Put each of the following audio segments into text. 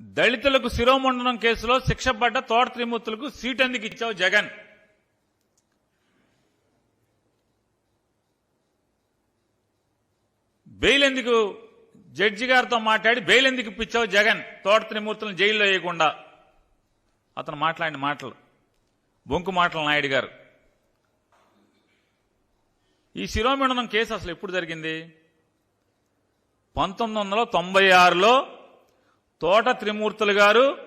దళితులకు శిరోమండనం కేసులో శిక్ష పడ్డ తోట త్రిమూర్తులకు సీట్ ఎందుకు ఇచ్చావు జగన్? బెయిల్ ఎందుకు జడ్జి గారితో మాట్లాడి బెయిల్ ఎందుకు ఇప్పించావు జగన్? తోట త్రిమూర్తులను జైల్లో వేయకుండా. అతను మాట్లాడిన మాటలు. బొంకు మాటలు నాయుడు గారు. ఈ శిరోమండనం కేసు అసలు ఎప్పుడు జరిగింది? పంతొమ్మిది వందల తొంభై ఆరులో తోట త్రిమూర్తులు గారు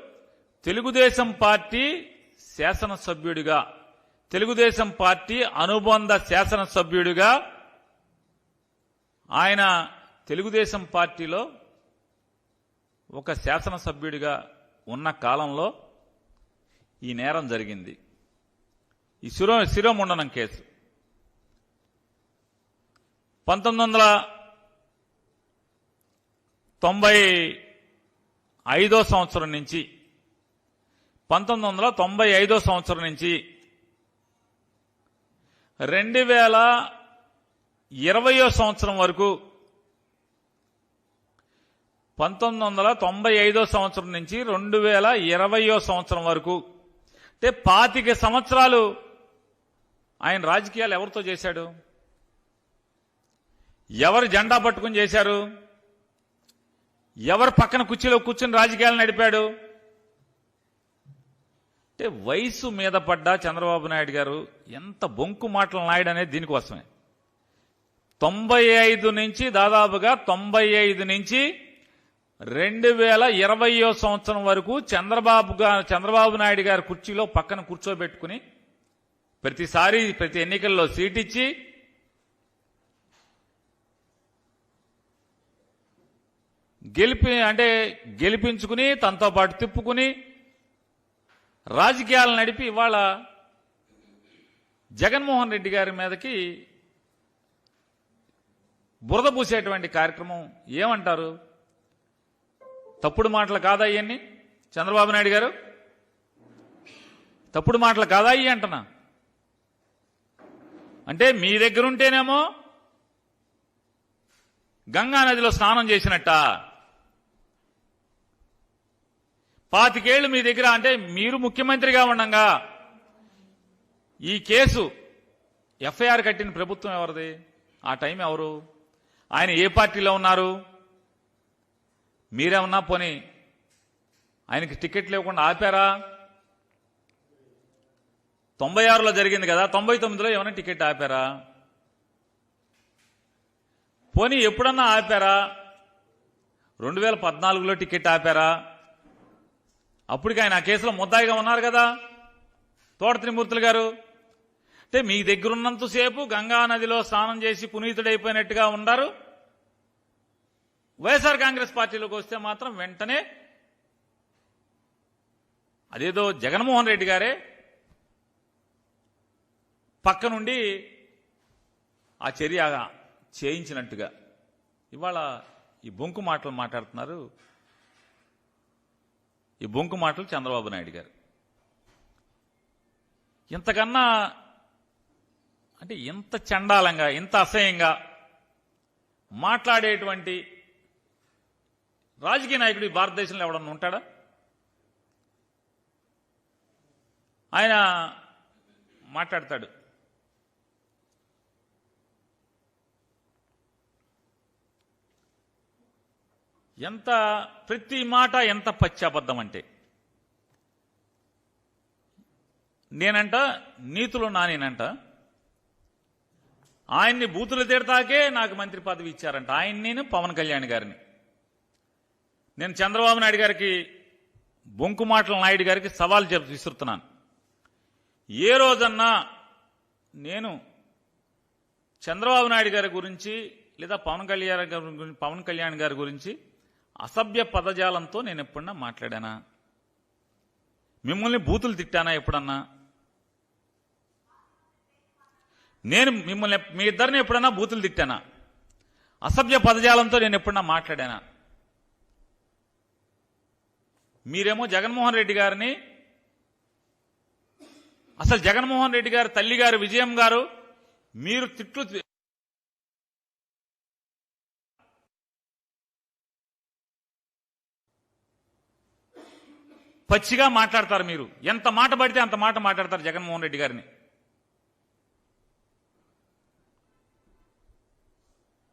తెలుగుదేశం పార్టీ శాసనసభ్యుడిగా తెలుగుదేశం పార్టీ అనుబంధ శాసనసభ్యుడిగా ఆయన తెలుగుదేశం పార్టీలో ఒక శాసనసభ్యుడిగా ఉన్న కాలంలో ఈ నేరం జరిగింది. ఈ శిరో శిరోముండనం కేసు. పంతొమ్మిది వందల తొంభై ఐదో సంవత్సరం నుంచి పంతొమ్మిది వందల తొంభై ఐదో సంవత్సరం నుంచి రెండు వేల ఇరవయో సంవత్సరం వరకు పంతొమ్మిది వందల తొంభై ఐదో సంవత్సరం నుంచి రెండు వేల ఇరవయో సంవత్సరం వరకు అంటే పాతిక సంవత్సరాలు ఆయన రాజకీయాలు ఎవరితో చేశాడు? ఎవరు జెండా పట్టుకుని చేశారు? ఎవరు పక్కన కుర్చీలో కూర్చుని రాజకీయాలు నడిపాడు? అంటే వయసు మీద పడ్డ చంద్రబాబు నాయుడు గారు ఎంత బొంకు మాటలు నాయుడు అనేది దీనికోసమే. తొంభై ఐదు నుంచి దాదాపుగా తొంభై ఐదు నుంచి రెండు వేల ఇరవయో సంవత్సరం వరకు చంద్రబాబు గారు చంద్రబాబు నాయుడు గారు కుర్చీలో పక్కన కూర్చోబెట్టుకుని ప్రతిసారి ప్రతి ఎన్నికల్లో సీటిచ్చి గెలిపి అంటే గెలిపించుకుని తనతో పాటు తిప్పుకుని రాజకీయాలు నడిపి ఇవాళ జగన్మోహన్ రెడ్డి గారి మీదకి బురద పూసేటువంటి కార్యక్రమం ఏమంటారు? తప్పుడు మాటలు కాదా ఇవన్నీ చంద్రబాబు నాయుడు గారు? తప్పుడు మాటలు కాదా ఇవి అంటున్నా? అంటే మీ దగ్గర ఉంటేనేమో గంగా నదిలో స్నానం చేసినట్ట? పాతికేళ్ళు మీ దగ్గర అంటే మీరు ముఖ్యమంత్రిగా ఉండగా. ఈ కేసు ఎఫ్ఐఆర్ కట్టిన ప్రభుత్వం ఎవరిది? ఆ టైం ఎవరు? ఆయన ఏ పార్టీలో ఉన్నారు? మీరేమన్నా పోని ఆయనకి టికెట్ లేకుండా ఆపారా? తొంభై ఆరులో జరిగింది కదా తొంభై తొమ్మిదిలో ఏమైనా టికెట్ ఆపారా? పోనీ ఎప్పుడన్నా ఆపారా? రెండు వేల పద్నాలుగులో టికెట్ ఆపారా? అప్పటికి ఆయన ఆ కేసులో ముద్దాయిగా ఉన్నారు కదా. తోట త్రిమూర్తులు గారు అంటే మీ దగ్గరున్నంతసేపు గంగా నదిలో స్నానం చేసి పునీతుడైపోయినట్టుగా ఉన్నారు వైఎస్ఆర్ కాంగ్రెస్ పార్టీలోకి వస్తే మాత్రం వెంటనే అదేదో జగన్మోహన్ రెడ్డి గారే పక్క నుండి ఆ చర్య చేయించినట్టుగా ఇవాళ ఈ బొంకు మాటలు మాట్లాడుతున్నారు. ఈ బొంకు మాటలు చంద్రబాబు నాయుడు గారు. ఇంతకన్నా అంటే ఇంత చండాలంగా ఇంత అసహ్యంగా మాట్లాడేటువంటి రాజకీయ నాయకుడు ఈ భారతదేశంలో ఎవడన్నా ఉంటాడా? ఆయన మాట్లాడతాడు. ఎంత ప్రతి మాట ఎంత పచ్చాబద్ధం అంటే నేనంట నీతులు నానేనంట. ఆయన్ని బూతులు తిడతాకే నాకు మంత్రి పదవి ఇచ్చారంట. ఆయన నేను పవన్ కళ్యాణ్ గారిని. నేను చంద్రబాబు నాయుడు గారికి బొంకు మాటల నాయుడు గారికి సవాల్ చెప్ విసురుతున్నాను. ఏ రోజన్నా నేను చంద్రబాబు నాయుడు గారి గురించి లేదా పవన్ కళ్యాణ్ గారి గురించి పవన్ కళ్యాణ్ గారి గురించి అసభ్య పదజాలంతో నేను ఎప్పుడన్నా మాట్లాడానా? మిమ్మల్ని బూతులు తిట్టానా ఎప్పుడన్నా? నేను మిమ్మల్ని మీ ఇద్దరిని ఎప్పుడన్నా బూతులు తిట్టానా? అసభ్య పదజాలంతో నేను ఎప్పుడన్నా మాట్లాడానా? మీరేమో జగన్మోహన్ రెడ్డి గారిని అసలు జగన్మోహన్ రెడ్డి గారు తల్లి గారు విజయం గారు మీరు తిట్లు పచ్చిగా మాట్లాడతారు మీరు. ఎంత మాట పడితే అంత మాట మాట్లాడతారు జగన్మోహన్ రెడ్డి గారిని.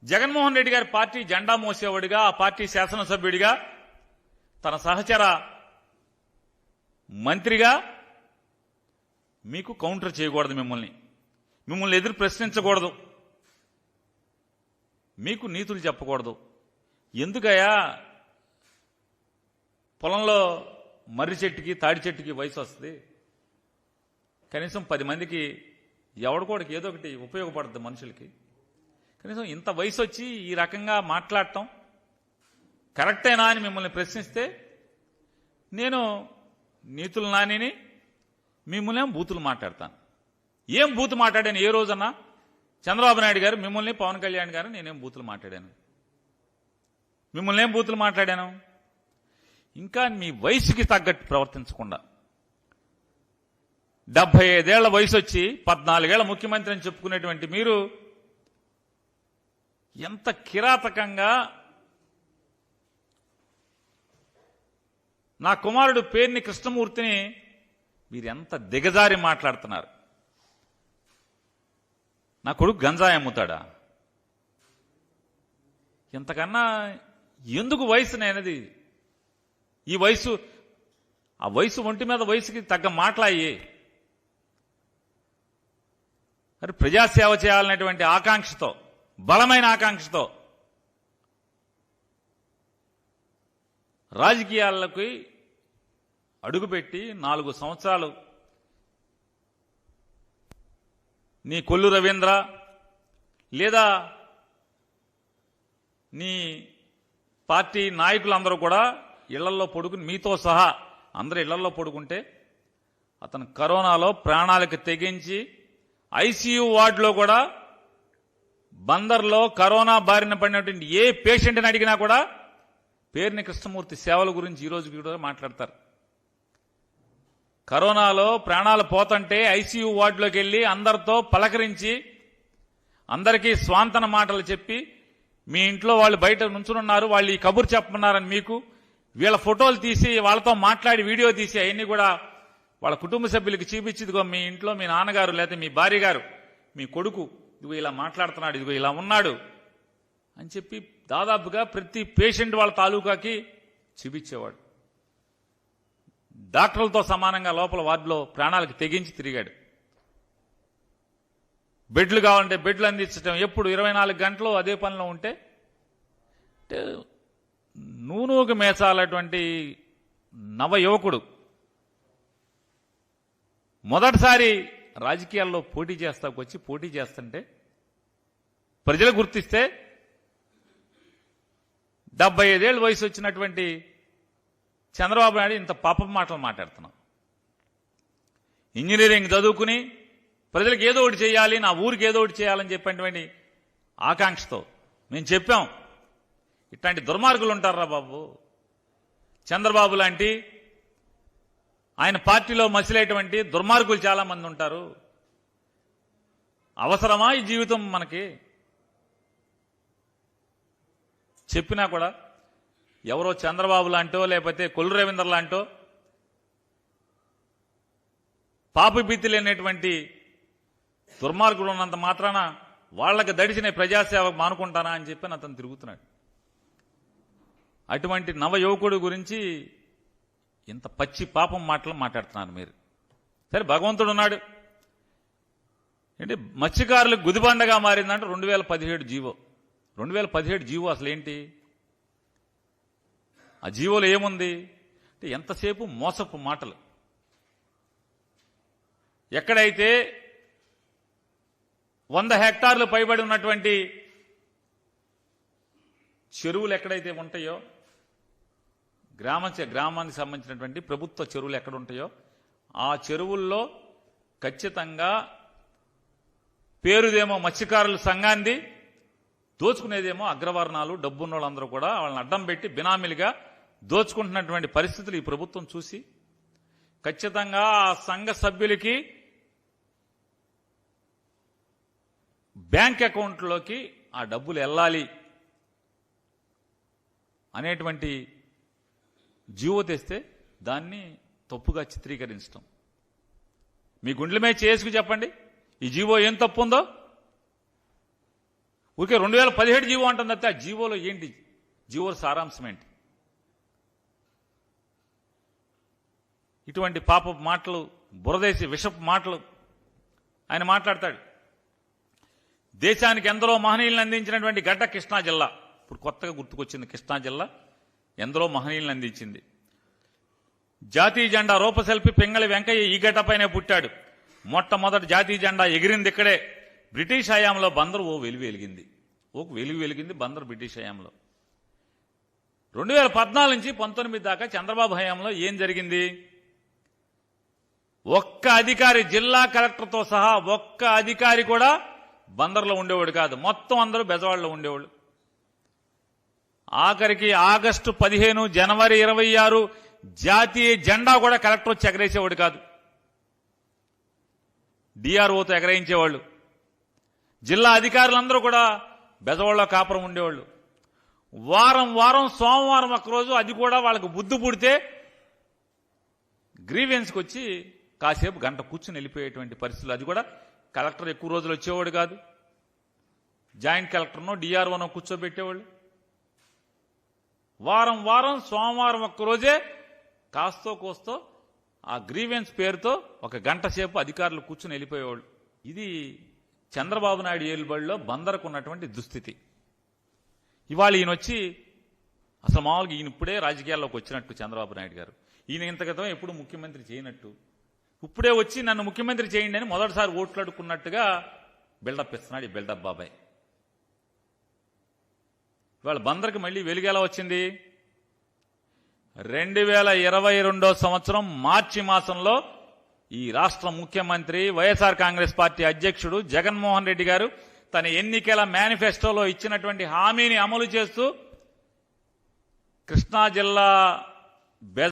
జగన్మోహన్ రెడ్డి గారి పార్టీ జెండా మోసేవాడిగా ఆ పార్టీ శాసనసభ్యుడిగా తన సహచర మంత్రిగా మీకు కౌంటర్ చేయకూడదు మిమ్మల్ని. మిమ్మల్ని ఎదురు ప్రశ్నించకూడదు. మీకు నీతులు చెప్పకూడదు. ఎందుకయ్యా? పొలంలో మర్రి చెట్టుకి తాడి చెట్టుకి వయసు వస్తుంది. కనీసం పది మందికి ఎవడికోడికి ఏదో ఒకటి ఉపయోగపడుతుంది మనుషులకి. కనీసం ఇంత వయసు వచ్చి ఈ రకంగా మాట్లాడటం కరెక్టేనా అని మిమ్మల్ని ప్రశ్నిస్తే నేను నీతులు నానిని మిమ్మల్ని బూతులు మాట్లాడతాను? ఏం బూతు మాట్లాడాను ఏ రోజన్నా? చంద్రబాబు నాయుడు గారు మిమ్మల్ని పవన్ కళ్యాణ్ గారు నేనేం బూతులు మాట్లాడాను? మిమ్మల్ని ఏం బూతులు మాట్లాడాను? ఇంకా మీ వయసుకి తగ్గట్టు ప్రవర్తించకుండా. డెబ్బై ఐదేళ్ళ వయసు వచ్చి పద్నాలుగేళ్ళ ముఖ్యమంత్రి అని చెప్పుకునేటువంటి మీరు ఎంత కిరాతకంగా నా కుమారుడు పేరుని కృష్ణమూర్తిని మీరు ఎంత దిగజారి మాట్లాడుతున్నారు. నా కొడుకు గంజాయి అమ్ముతాడా? ఇంతకన్నా ఎందుకు వయసు నేనది? ఈ వయసు ఆ వయసు ఒంటి మీద వయసుకి తగ్గ మాట్లాయి మరి ప్రజాసేవ చేయాలనేటువంటి ఆకాంక్షతో బలమైన ఆకాంక్షతో రాజకీయాలకి అడుగుపెట్టి నాలుగు సంవత్సరాలు నీ కొల్లు రవీంద్ర లేదా నీ పార్టీ నాయకులందరూ కూడా ఇళ్ళల్లో పడుకుని మీతో సహా అందరూ ఇళ్ళల్లో పడుకుంటే అతను కరోనాలో ప్రాణాలకు తెగించి ఐసీయూ వార్డులో కూడా బందర్లో కరోనా బారిన పడినటువంటి ఏ పేషెంట్ని అడిగినా కూడా పేరుని కృష్ణమూర్తి సేవల గురించి ఈరోజు కూడా మాట్లాడతారు. కరోనాలో ప్రాణాలు పోతుంటే ఐసీయూ వార్డులోకి వెళ్ళి అందరితో పలకరించి అందరికీ స్వాంతన మాటలు చెప్పి మీ ఇంట్లో వాళ్ళు బయట నుంచునున్నారు వాళ్ళు ఈ కబురు చెప్పమన్నారని మీకు వీళ్ళ ఫోటోలు తీసి వాళ్ళతో మాట్లాడి వీడియో తీసి అవన్నీ కూడా వాళ్ళ కుటుంబ సభ్యులకి చూపించిదిగో మీ ఇంట్లో మీ నాన్నగారు లేదా మీ భార్య గారు మీ కొడుకు ఇదిగో ఇలా మాట్లాడుతున్నాడు ఇదిగో ఇలా ఉన్నాడు అని చెప్పి దాదాపుగా ప్రతి పేషెంట్ వాళ్ళ తాలూకాకి చూపించేవాడు. డాక్టర్లతో సమానంగా లోపల వార్డులో ప్రాణాలకు తెగించి తిరిగాడు. బెడ్లు కావాలంటే బెడ్లు అందించడం ఎప్పుడు ఇరవై నాలుగు గంటలు అదే పనిలో ఉంటే అంటే నూనూకు మేచాలటువంటి నవ యువకుడు మొదటిసారి రాజకీయాల్లో పోటీ చేస్తాకు వచ్చి పోటీ చేస్తుంటే ప్రజలు గుర్తిస్తే డెబ్బై ఐదేళ్ళు వయసు వచ్చినటువంటి చంద్రబాబు నాయుడు ఇంత పాపం మాటలు మాట్లాడుతున్నాం. ఇంజనీరింగ్ చదువుకుని ప్రజలకు ఏదో ఒకటి చేయాలి నా ఊరికి ఏదో ఒకటి చేయాలని చెప్పినటువంటి ఆకాంక్షతో మేము చెప్పాం. ఇట్లాంటి దుర్మార్గులు ఉంటారా బాబు. చంద్రబాబు లాంటి ఆయన పార్టీలో మసిలేటువంటి దుర్మార్గులు చాలామంది ఉంటారు. అవసరమా ఈ జీవితం మనకి? చెప్పినా కూడా ఎవరో చంద్రబాబు లాంటో లేకపోతే కొల్లు రవీందర్ లాంటో పాపభీతి లేనటువంటి దుర్మార్గులు ఉన్నంత మాత్రాన వాళ్ళకి దడిచిన ప్రజాసేవ మానుకుంటానా అని చెప్పి అతను తిరుగుతున్నాడు. అటువంటి నవయువకుడు గురించి ఇంత పచ్చి పాపం మాటలు మాట్లాడుతున్నారు మీరు. సరే భగవంతుడు ఉన్నాడు. ఏంటి? మత్స్యకారులకు గుదిబండగా మారిందంటే రెండు వేల పదిహేడు జీవో. రెండు వేల పదిహేడు జీవో అసలు ఏంటి ఆ జీవోలో ఏముంది? అంటే ఎంతసేపు మోసపు మాటలు. ఎక్కడైతే వంద హెక్టార్లు పైబడి ఉన్నటువంటి చెరువులు ఎక్కడైతే ఉంటాయో గ్రామ గ్రామానికి సంబంధించినటువంటి ప్రభుత్వ చెరువులు ఎక్కడ ఉంటాయో ఆ చెరువుల్లో ఖచ్చితంగా పేరుదేమో మత్స్యకారుల సంఘాన్ని దోచుకునేదేమో అగ్రవర్ణాలు డబ్బున్న వాళ్ళందరూ కూడా వాళ్ళని అడ్డం పెట్టి బినామీలుగా దోచుకుంటున్నటువంటి పరిస్థితులు ఈ ప్రభుత్వం చూసి ఖచ్చితంగా ఆ సంఘ సభ్యులకి బ్యాంక్ అకౌంట్లోకి ఆ డబ్బులు వెళ్ళాలి అనేటువంటి జీవో తెస్తే దాన్ని తప్పుగా చిత్రీకరించడం మీ గుండెల మీద చేసుకు చెప్పండి ఈ జీవో ఏం తప్పు ఉందో ఊరికే రెండు వేల పదిహేడు జీవో అంటుంది అయితే ఆ జీవోలో ఏంటి? జీవో సారాంశం ఏంటి? ఇటువంటి పాప మాటలు బురదేసి విషపు మాటలు ఆయన మాట్లాడతాడు. దేశానికి ఎందరో మహనీయులను అందించినటువంటి గడ్డ కృష్ణా జిల్లా. ఇప్పుడు కొత్తగా గుర్తుకొచ్చింది కృష్ణా జిల్లా. ఎందరో మహనీయులను అందించింది. జాతీయ జెండా రూపశిల్పి పింగళి వెంకయ్య ఈ గడ్డపైనే పుట్టాడు. మొట్టమొదటి జాతీయ జెండా ఎగిరింది ఇక్కడే. బ్రిటిష్ హయాంలో బందరు ఓ వెలుగు వెలిగింది. ఓకు వెలుగు వెలిగింది బందరు బ్రిటిష్ హయాంలో. రెండు వేల పద్నాలుగు నుంచి పంతొమ్మిది దాకా చంద్రబాబు హయాంలో ఏం జరిగింది? ఒక్క అధికారి జిల్లా కలెక్టర్తో సహా ఒక్క అధికారి కూడా బందర్లో ఉండేవాడు కాదు. మొత్తం అందరూ బెజవాడలో ఉండేవాళ్ళు. ఆఖరికి ఆగస్టు పదిహేను జనవరి ఇరవై ఆరు జాతీయ జెండా కూడా కలెక్టర్ వచ్చి ఎగరేసేవాడు కాదు. డిఆర్ఓతో ఎగరేయించేవాళ్ళు. జిల్లా అధికారులందరూ కూడా బెదవాళ్ళ కాపురం ఉండేవాళ్ళు. వారం వారం సోమవారం ఒక్కరోజు అది కూడా వాళ్ళకు బుద్ధి పుడితే గ్రీవెన్స్కి వచ్చి కాసేపు గంట కూర్చుని వెళ్ళిపోయేటువంటి పరిస్థితులు. అది కూడా కలెక్టర్ ఎక్కువ రోజులు వచ్చేవాడు కాదు. జాయింట్ కలెక్టర్నో డిఆర్ఓనో కూర్చోబెట్టేవాళ్ళు. వారం వారం సోమవారం ఒక్కరోజే కాస్తో కోస్తో ఆ గ్రీవెన్స్ పేరుతో ఒక గంట సేపు అధికారులు కూర్చుని వెళ్ళిపోయేవాళ్ళు. ఇది చంద్రబాబు నాయుడు ఏలుబడిలో బందరకు ఉన్నటువంటి దుస్థితి. ఇవాళ ఈయన వచ్చి అసలు మామూలుగా ఈయన ఇప్పుడే రాజకీయాల్లోకి వచ్చినట్టు చంద్రబాబు నాయుడు గారు. ఈయన ఇంత క్రితం ఎప్పుడు ముఖ్యమంత్రి చేయనట్టు. ఇప్పుడే వచ్చి నన్ను ముఖ్యమంత్రి చేయండి అని మొదటిసారి ఓట్లాడుకున్నట్టుగా బిల్డప్ ఇస్తున్నాడు ఈ బిల్డప్ బాబాయ్. వాళ్ళ బందర్కి మళ్ళీ వెలుగు వచ్చింది? రెండు వేల ఇరవై రెండో సంవత్సరం మార్చి మాసంలో ఈ రాష్ట్ర ముఖ్యమంత్రి వైఎస్ఆర్ కాంగ్రెస్ పార్టీ అధ్యక్షుడు జగన్మోహన్ రెడ్డి గారు తన ఎన్నికల మేనిఫెస్టోలో ఇచ్చినటువంటి హామీని అమలు చేస్తూ కృష్ణా జిల్లా